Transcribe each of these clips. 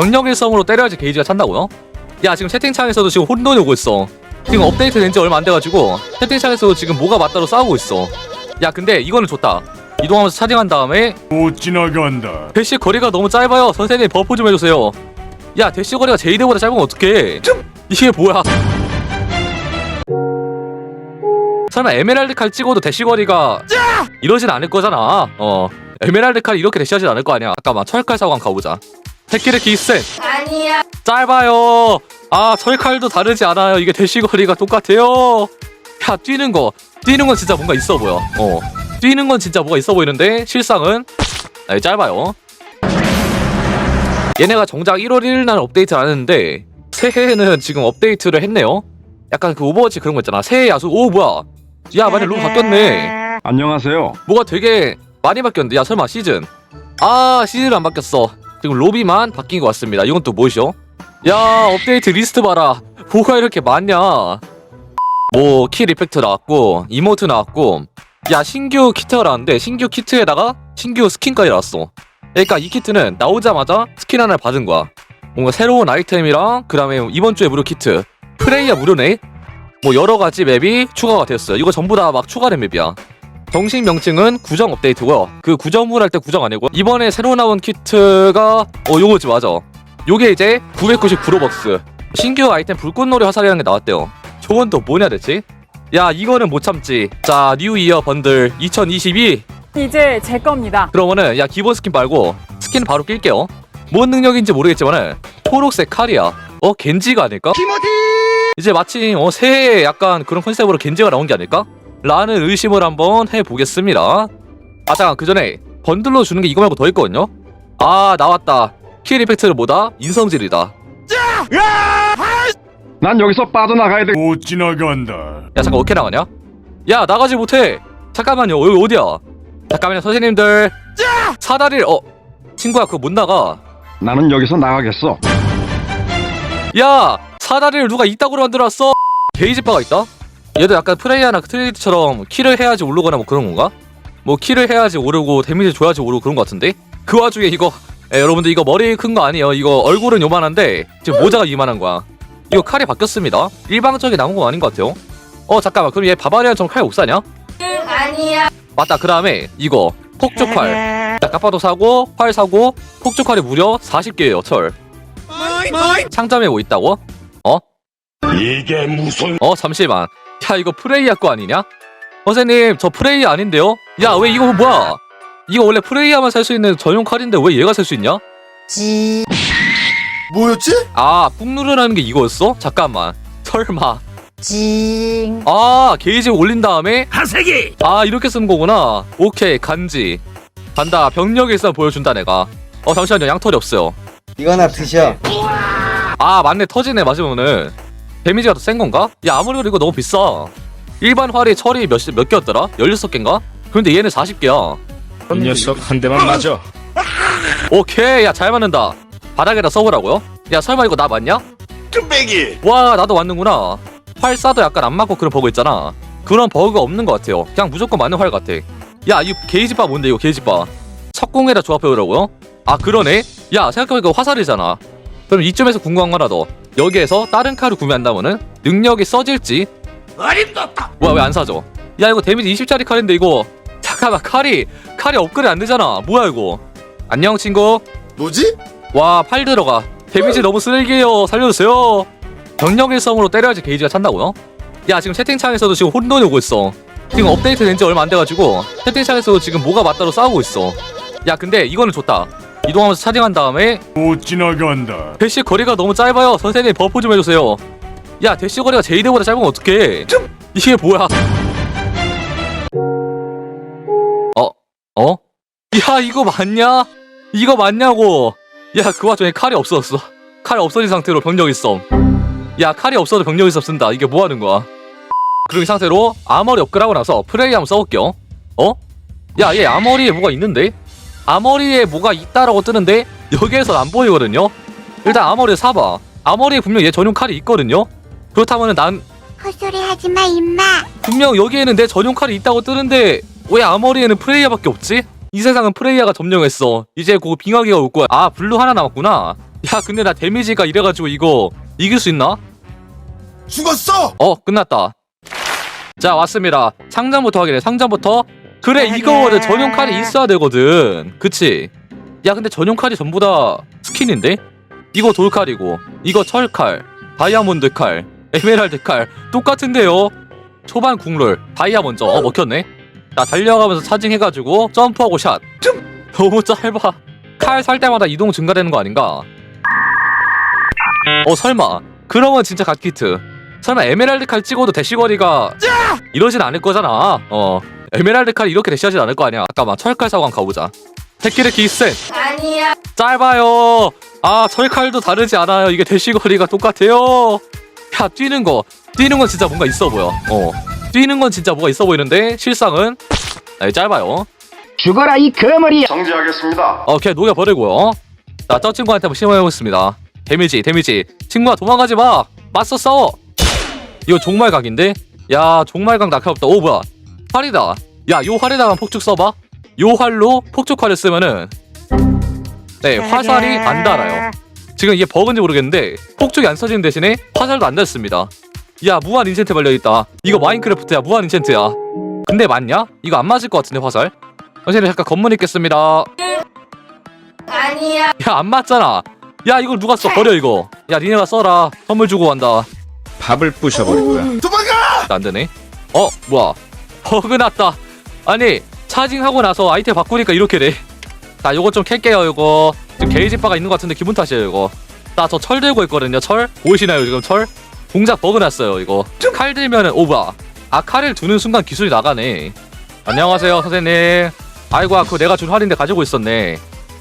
병력의 섬으로 때려야지 게이지가 찬다고요? 야 지금 채팅창에서도 지금 혼돈이 오고 있어. 지금 업데이트 된 지 얼마 안 돼가지고 채팅창에서도 지금 뭐가 맞다로 싸우고 있어. 야 근데 이거는 좋다. 이동하면서 차징한 다음에 못 지나간다. 대시 거리가 너무 짧아요. 선생님 버프 좀 해주세요. 야 대시 거리가 제이드보다 짧으면 어떡해? 이게 뭐야? 설마 에메랄드 칼 찍어도 대시 거리가 이러진 않을 거잖아. 어 에메랄드 칼 이렇게 대시하진 않을 거 아니야. 잠깐만 철칼 사고 한번 가보자 테키레키 센 아니야. 짧아요. 아, 철칼도 다르지 않아요. 이게 대시거리가 똑같아요. 야, 뛰는 거. 뛰는 건 진짜 뭔가 있어 보여. 어. 뛰는 건 진짜 뭐가 있어 보이는데 실상은 아, 짧아요. 얘네가 정작 1월 1일 날 업데이트를 안 했는데 새해에는 지금 업데이트를 했네요. 약간 그 오버워치 그런 거 있잖아. 새해 야수. 오, 뭐야. 야, 많이 룩 바뀌었네. 안녕하세요. 뭐가 되게 많이 바뀌었는데. 야, 설마 시즌. 아, 시즌 안 바뀌었어. 지금 로비만 바뀐 것 같습니다. 이건 또 뭐시오? 야, 업데이트 리스트 봐라. 뭐가 이렇게 많냐? 뭐, 키 리펙트 나왔고, 이모트 나왔고, 야, 신규 키트가 나왔는데, 신규 키트에다가 신규 스킨까지 나왔어. 그러니까 이 키트는 나오자마자 스킨 하나를 받은 거야. 뭔가 새로운 아이템이랑, 그 다음에 이번 주에 무료 키트. 프레이야 무료네? 뭐, 여러 가지 맵이 추가가 됐어요. 이거 전부 다 막 추가된 맵이야. 정식 명칭은 구정 업데이트고요. 그 구정물 할 때 구정 아니고 이번에 새로 나온 키트가 어 요거지 맞아. 요게 이제 999로벅스 신규 아이템 불꽃놀이 화살이라는 게 나왔대요. 저건 또 뭐냐 대체? 야 이거는 못 참지. 자 뉴 이어 번들 2022 이제 제 겁니다. 그러면은 야 기본 스킨 말고 스킨 바로 낄게요. 뭔 능력인지 모르겠지만은 초록색 칼이야. 어 겐지가 아닐까? 이제 마침 어 새해 약간 그런 컨셉으로 겐지가 나온 게 아닐까? 라는 의심을 한번 해보겠습니다. 아 잠깐 그 전에 번들로 주는 게 이거 말고 더 있거든요. 아 나왔다. 킬 이펙트는 뭐다? 인성질이다. 난 여기서 빠져나가야 돼. 못 지나간다. 야 잠깐 어떻게 나가냐? 야 나가지 못해. 잠깐만요 여기 어디야? 잠깐만요 선생님들. 사다리를 어 친구야 그거 못 나가. 나는 여기서 나가겠어. 야 사다리를 누가 이따구로 만들어놨어 게이지바가 있다 얘도 약간 프레이아나 트레이드처럼 킬을 해야지 오르거나 뭐 그런 건가? 뭐 킬을 해야지 오르고 데미지 줘야지 오르고 그런 거 같은데? 그 와중에 이거 에, 여러분들 이거 머리 큰 거 아니에요? 이거 얼굴은 요만한데 지금 모자가 이만한 거야. 이거 칼이 바뀌었습니다. 일방적인 나온 건 아닌 것 같아요. 어 잠깐만. 그럼 얘 바바리안처럼 칼못 사냐? 응, 아니야. 맞다. 그 다음에 이거 폭주칼. 까빠도 사고 활 사고 폭주칼이 무려 40개예요 철. 상점에 뭐 있다고? 이게 무슨 어 잠시만 야 이거 프레이야 거 아니냐? 선생님 저 프레이야 아닌데요? 야 왜 이거 뭐야 이거 원래 프레이야만 살 수 있는 전용 칼인데 왜 얘가 살 수 있냐? 뭐였지? 아 꾹 누르라는 게 이거였어? 잠깐만 설마 징. 아 게이지 올린 다음에 하세기. 아 이렇게 쓰는 거구나 오케이 간지 간다 병력 일산 보여준다 내가 어 잠시만요 양털이 없어요 이거나 드셔. 아 맞네 터지네 맞으면은 데미지가 더 센 건가? 야 아무래도 이거 너무 비싸 일반 활이 철이 몇, 몇 개였더라? 16개인가? 그런데 얘는 40개야 이 녀석 한 대만 맞아. 오케이 야 잘 맞는다 바닥에다 써보라고요? 야 설마 이거 나 맞냐? 뚝배기. 와 나도 맞는구나 활 쏴도 약간 안 맞고 그런 버그 있잖아 그런 버그가 없는 것 같아요 그냥 무조건 맞는 활 같아 야 이 게이지 바 뭔데 이거 게이지 바 석궁에다 조합해오라고요? 아 그러네 야 생각해보니까 화살이잖아 그럼 이쯤에서 궁금한 거 하나 더 여기에서 다른 칼을 구매한다면은 능력이 써질지. 어림없다. 뭐야 왜 안 사죠? 야 이거 데미지 20짜리 칼인데 이거. 잠깐만 칼이 칼이 업그레이드 안 되잖아. 뭐야 이거? 안녕 친구. 뭐지? 와 팔 들어가. 데미지 너무 쓰레기예요. 살려주세요. 병력 일성으로 때려야지 게이지가 찬다고요? 야 지금 채팅창에서도 지금 혼돈이 오고 있어. 지금 업데이트 된 지 얼마 안 돼가지고 채팅창에서도 지금 뭐가 맞다로 싸우고 있어. 야 근데 이거는 좋다 이동하면서 차징한 다음에 못 지나간다. 대시 거리가 너무 짧아요 선생님 버프 좀 해주세요 야 대시 거리가 제이드보다 짧으면 어떡해 이게 뭐야 어? 어? 야 이거 맞냐? 이거 맞냐고 야 그 와중에 칼이 없어졌어 칼이 없어진 상태로 병력 있어 야 칼이 없어도 병력 있어 쓴다 이게 뭐 하는 거야 그리고 이 상태로 아머리 업그레이드하고 나서 프레이 한번 써볼게요 어? 야 얘 아머리에 뭐가 있는데? 아머리에 뭐가 있다라고 뜨는데 여기에서 안 보이거든요 일단 아머리 사봐 아머리에 분명 얘 전용 칼이 있거든요 그렇다면 난 헛소리 하지 마, 임마. 분명 여기에는 내 전용 칼이 있다고 뜨는데 왜 아머리에는 프레이야밖에 없지? 이 세상은 프레이야가 점령했어. 이제 곧 빙하기가 올 거야. 아 블루 하나 남았구나. 야 근데 나 데미지가 이래가지고 이거 이길 수 있나? 죽었어! 어 끝났다 자 왔습니다 상점부터 확인해 상점부터 그래 이거거든 전용 칼이 있어야 되거든. 그치? 야 근데 전용 칼이 전부 다 스킨인데? 이거 돌칼이고 이거 철칼 다이아몬드 칼 에메랄드 칼 똑같은데요? 초반 국룰 다이아 먼저 어 먹혔네. 자 달려가면서 차징해가지고 점프하고 샷. 너무 짧아. 칼 살 때마다 이동 증가되는 거 아닌가? 어 설마. 그러면 진짜 갓키트. 설마 에메랄드 칼 찍어도 대시거리가 이러진 않을 거잖아. 어. 에메랄드 칼 이렇게 대시하진 않을 거 아니야. 잠깐만 철칼 사고 한번 가보자. 테키레키 센 아니야. 짧아요. 아 철칼도 다르지 않아요. 이게 대시 거리가 똑같아요. 야 뛰는 거 뛰는 건 진짜 뭔가 있어 보여. 어. 뛰는 건 진짜 뭐가 있어 보이는데 실상은 아, 짧아요. 죽어라 이 거머리 정지하겠습니다. 어, 걔 녹여 버리고요. 자, 저 친구한테 한번 시험해보겠습니다. 데미지, 데미지. 친구야, 도망가지 마. 맞서 싸워. 이거 종말각인데? 야, 종말각 낙하없다. 오, 뭐야? 활이다. 야, 요 활에다가 폭죽 써봐. 요 활로 폭죽활을 쓰면은 네, 화살이 안 달아요. 지금 이게 버그인지 모르겠는데 폭죽이 안 써지는 대신에 화살도 안 닿습니다. 야, 무한 인챈트 걸려있다. 이거 마인크래프트야, 무한 인챈트야. 근데 맞냐? 이거 안 맞을 것 같은데, 화살? 선생님, 잠깐 검문 있겠습니다. 아니야. 야 안 맞잖아 야 이걸 누가 써 버려 이거 야 니네가 써라 선물 주고 간다 밥을 부셔버릴 거야. 도망가! 안 되네 어 뭐야 버그 났다. 아니 차징하고 나서 아이템 바꾸니까 이렇게 돼자 요거 좀 캘게요 요거. 지금 게이지 바가 있는 것 같은데 기분 탓이에요 이거. 나 저 철 들고 있거든요 철. 보이시나요 지금 철? 공작 버그 났어요 이거. 칼 들면은 오 뭐야. 아 칼을 두는 순간 기술이 나가네. 안녕하세요 선생님. 아이고 아, 그거 내가 준 활인데 가지고 있었네.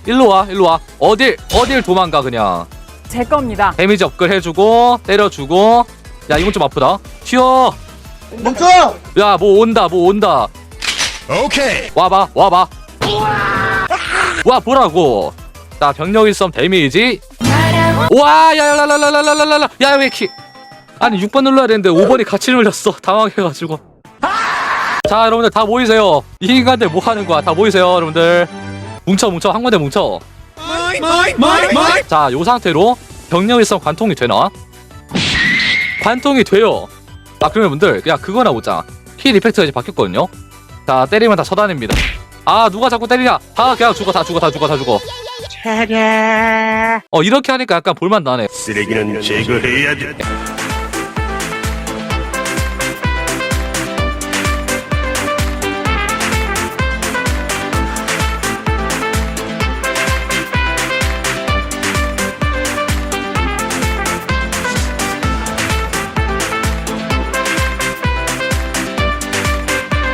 일로 와 일로 와. 어딜 어딜 도망가 그냥. 제 겁니다. 데미지 업글 해주고 때려주고. 야 이건 좀 아프다. 튀어 멈춰! 야 뭐 온다 뭐 온다 오케이. 와봐 와봐 와 보라고 자 병력 일섬 데미지 와 야 야 라라라라라라라 야 왜 키 아니 6번 눌러야 되는데 5번이 같이 눌렸어 당황해가지고 자 여러분들 다 모이세요 이 인간들 뭐 하는 거야 다 모이세요 여러분들 뭉쳐 뭉쳐 한 군데 뭉쳐 자 요 상태로 병력 일섬 관통이 되나 관통이 돼요 아 그러면 분들 그냥 그거나 보자. 힐 이펙트가 이제 바뀌었거든요? 자 때리면 다 처단입니다. 아 누가 자꾸 때리냐? 다 그냥 죽어 다 죽어 다 죽어 다 죽어. 어 이렇게 하니까 약간 볼만 나네. 쓰레기는 제거해야 돼.